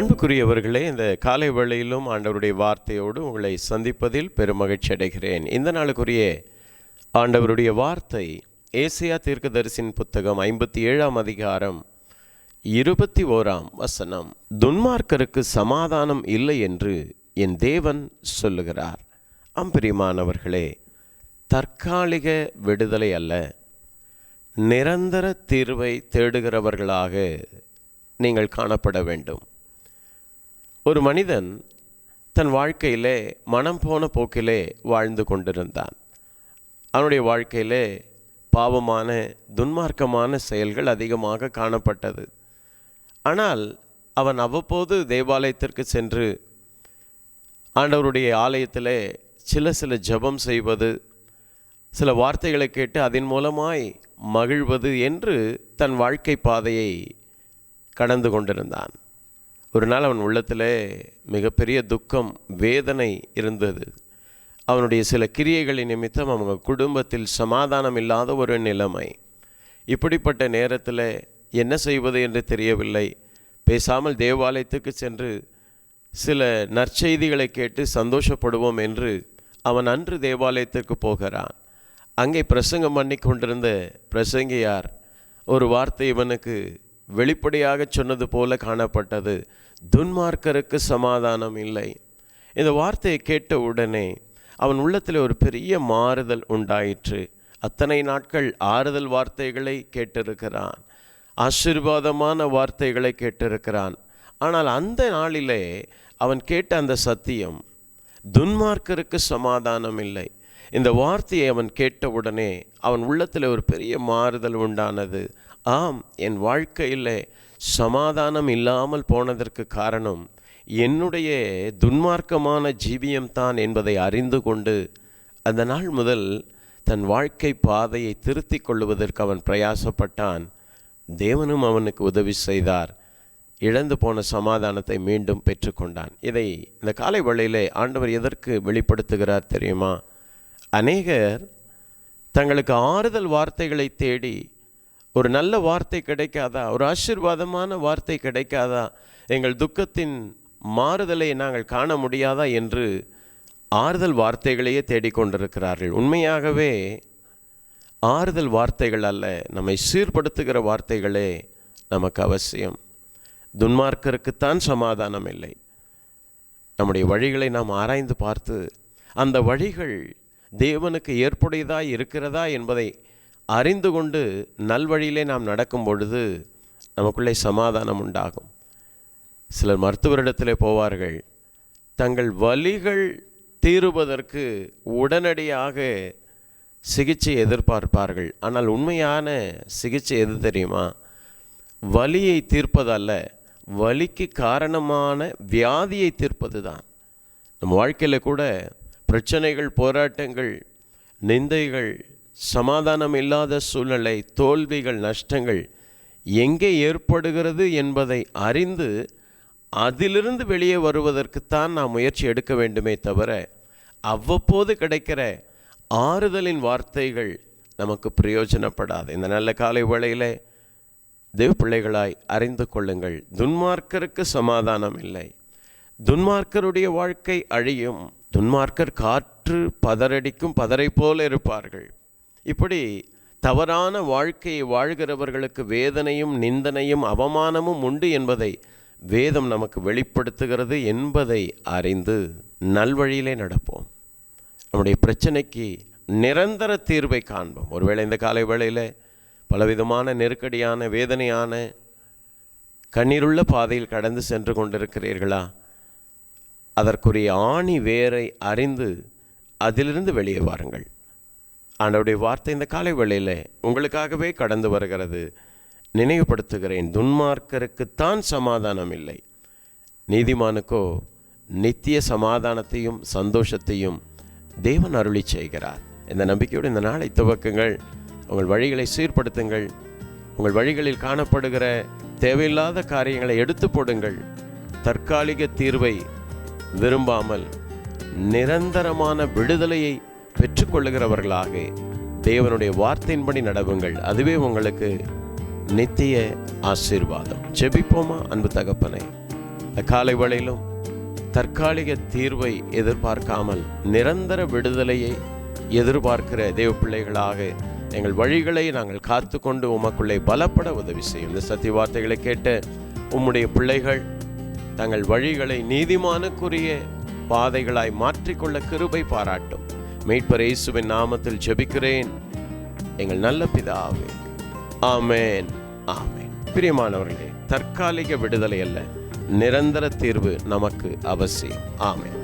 அன்புக்குரியவர்களே இந்த காலை வேளையிலும் ஆண்டவருடைய வார்த்தையோடு உங்களை சந்திப்பதில் பெருமகிழ்ச்சி அடைகிறேன். இந்த நாளுக்குரிய ஆண்டவருடைய வார்த்தை ஏசியா தீர்க்கதரிசின் புத்தகம் ஐம்பத்தி ஏழாம் அதிகாரம் இருபத்தி ஓராம் வசனம். துன்மார்க்கருக்கு சமாதானம் இல்லை என்று என் தேவன் சொல்லுகிறார். அம்பிரியமானவர்களே தற்காலிக விடுதலை அல்ல நிரந்தர தீர்வை தேடுகிறவர்களாக நீங்கள் காணப்பட வேண்டும். ஒரு மனிதன் தன் வாழ்க்கையிலே மனம் போன போக்கிலே வாழ்ந்து கொண்டிருந்தான். அவனுடைய வாழ்க்கையிலே பாவமான துன்மார்க்கமான செயல்கள் அதிகமாக காணப்பட்டது. ஆனால் அவன் அவ்வப்போது தேவாலயத்திற்கு சென்று ஆண்டவருடைய ஆலயத்திலே சில சில ஜெபம் செய்வது சில வார்த்தைகளை கேட்டு அதன் மூலமாய் மகிழ்வது என்று தன் வாழ்க்கை பாதையை கடந்து கொண்டிருந்தான். ஒரு நாள் அவன் உள்ளத்திலே மிகப்பெரிய துக்கம் வேதனை இருந்தது. அவனுடைய சில கிரியைகளின் நிமித்தம் அவங்க குடும்பத்தில் சமாதானம் இல்லாத ஒரு நிலைமை. இப்படிப்பட்ட நேரத்தில் என்ன செய்வது என்று தெரியவில்லை. பேசாமல் தேவாலயத்துக்கு சென்று சில நற்செய்திகளை கேட்டு சந்தோஷப்படுவோம் என்று அவன் அன்று தேவாலயத்திற்கு போகிறான். அங்கே பிரசங்கம் பண்ணி கொண்டிருந்த பிரசங்கியார் ஒரு வார்த்தை இவனுக்கு வெளிப்படையாக சொன்னது போல காணப்பட்டது. துன்மார்க்கருக்கு சமாதானம் இல்லை. இந்த வார்த்தையை கேட்ட உடனே அவன் உள்ளத்தில் ஒரு பெரிய மாறுதல் உண்டாயிற்று. அத்தனை நாட்கள் ஆறுதல் வார்த்தைகளை கேட்டிருக்கிறான். ஆசீர்வாதமான வார்த்தைகளை கேட்டிருக்கிறான். ஆனால் அந்த நாளிலே அவன் கேட்ட அந்த சத்தியம் துன்மார்க்கருக்கு சமாதானம் இல்லை. இந்த வார்த்தையை அவன் கேட்டவுடனே அவன் உள்ளத்தில் ஒரு பெரிய மாறுதல் உண்டானது. ஆம் என் வாழ்க்கையில் சமாதானம் இல்லாமல் போனதற்கு காரணம் என்னுடைய துன்மார்க்கமான ஜீவியம்தான் என்பதை அறிந்து கொண்டு அந்த நாள் முதல் தன் வாழ்க்கை பாதையை திருத்தி கொள்வதற்கு அவன் பிரயாசப்பட்டான். தேவனும் அவனுக்கு உதவி செய்தார். இழந்து போன சமாதானத்தை மீண்டும் பெற்றுக்கொண்டான் இதை இந்த காலை வழியிலே ஆண்டவர் எதற்கு வெளிப்படுத்துகிறார் தெரியுமா? அநேகர் தங்களுக்கு ஆறுதல் வார்த்தைகளை தேடி ஒரு நல்ல வார்த்தை கிடைக்காதா ஒரு ஆசீர்வாதமான வார்த்தை கிடைக்காதா எங்கள் துக்கத்தின் மாறுதலை நாங்கள் காண முடியாதா என்று ஆறுதல் வார்த்தைகளையே தேடிக்கொண்டிருக்கிறார்கள் உண்மையாகவே ஆறுதல் வார்த்தைகள் அல்ல நம்மை சீர்படுத்துகிற வார்த்தைகளே நமக்கு அவசியம். துன்மார்க்கருக்குத்தான் சமாதானம் இல்லை. நம்முடைய வழிகளை நாம் ஆராய்ந்து பார்த்து அந்த வழிகள் தேவனுக்கு ஏற்புடையதா இருக்கிறதா என்பதை அறிந்து கொண்டு நல்வழியிலே நாம் நடக்கும் பொழுது நமக்குள்ளே சமாதானம் உண்டாகும். சிலர் மருத்துவரிடத்தில் போவார்கள் தங்கள் வலிகள் தீருவதற்கு உடனடியாக சிகிச்சை எதிர்பார்ப்பார்கள். ஆனால் உண்மையான சிகிச்சை எது தெரியுமா? வலியை தீர்ப்பதல்ல வலிக்கு காரணமான வியாதியை தீர்ப்பது தான் நம்ம வாழ்க்கையில் கூட பிரச்சனைகள் போராட்டங்கள் நிந்தைகள் சமாதானம் இல்லாத சூழ்நிலை தோல்விகள் நஷ்டங்கள் எங்கே ஏற்படுகிறது என்பதை அறிந்து அதிலிருந்து வெளியே வருவதற்குத்தான் நாம் முயற்சி எடுக்க வேண்டுமே தவிர அவ்வப்போது கிடைக்கிற ஆறுதலின் வார்த்தைகள் நமக்கு பிரயோஜனப்படாது. இந்த நல்ல காலை வேளையிலே தேவ பிள்ளைகளாய் அறிந்து கொள்ளுங்கள். துன்மார்க்கருக்கு சமாதானம் இல்லை. துன்மார்க்கருடைய வாழ்க்கை அழியும். துன்மார்க்கர் காற்று பதறடிக்கும் பதரை போல இருப்பார்கள். இப்படி தவறான வாழ்க்கையை வாழ்கிறவர்களுக்கு வேதனையும் நிந்தனையும் அவமானமும் உண்டு என்பதை வேதம் நமக்கு வெளிப்படுத்துகிறது என்பதை அறிந்து நல்வழியிலே நடப்போம். நம்முடைய பிரச்சனைக்கு நிரந்தர தீர்வை காண்போம். ஒருவேளை இந்த காலை வேளையில் பலவிதமான நெருக்கடியான வேதனையான கண்ணீருள்ள பாதையில் கடந்து சென்று கொண்டிருக்கிறீர்களா? அதற்குரிய ஆணி வேரை அறிந்து அதிலிருந்து வெளியே வாருங்கள். ஆண்டவுடைய வார்த்தை இந்த காலை வேளையில் உங்களுக்காகவே கடந்து வருகிறது. நினைவுபடுத்துகிறேன் துன்மார்க்கருக்குத்தான் சமாதானம் இல்லை. நீதிமானுக்கோ நித்திய சமாதானத்தையும் சந்தோஷத்தையும் தேவன் அருளி செய்கிறார். இந்த நம்பிக்கையோடு இந்த நாளை துவக்குங்கள். உங்கள் வழிகளை சீர்படுத்துங்கள். உங்கள் வழிகளில் காணப்படுகிற தேவையில்லாத காரியங்களை எடுத்து போடுங்கள். தற்காலிக தீர்வை விரும்பாமல் நிரந்தரமான விடுதலையை பெற்றுக்கொள்ளுகிறவர்களாக தேவனுடைய வார்த்தையின்படி நடவுங்கள். அதுவே உங்களுக்கு நித்திய ஆசீர்வாதம். ஜெபிப்போமா அன்பு தகப்பனை? காலை வேளையிலும் தற்காலிக தீர்வை எதிர்பார்க்காமல் நிரந்தர விடுதலையை எதிர்பார்க்கிற தேவ பிள்ளைகளாக எங்கள் வழிகளை நாங்கள் காத்து கொண்டு உமக்குள்ளே பலப்பட உதவி செய்யும். இந்த சத்திய வார்த்தைகளை கேட்ட உம்முடைய பிள்ளைகள் தங்கள் வழிகளை நீதிமானுக்குரிய பாதைகளாய் மாற்றிக்கொள்ள கிருபை பாராட்டும். மீட்பர் இயேசுவின் நாமத்தில் ஜெபிக்கிறேன். எங்கள் நல்ல பிதாவே ஆமேன் ஆமேன். பிரியமானவர்களே தற்காலிக விடுதலை அல்ல நிரந்தர தீர்வு நமக்கு அவசியம். ஆமேன்.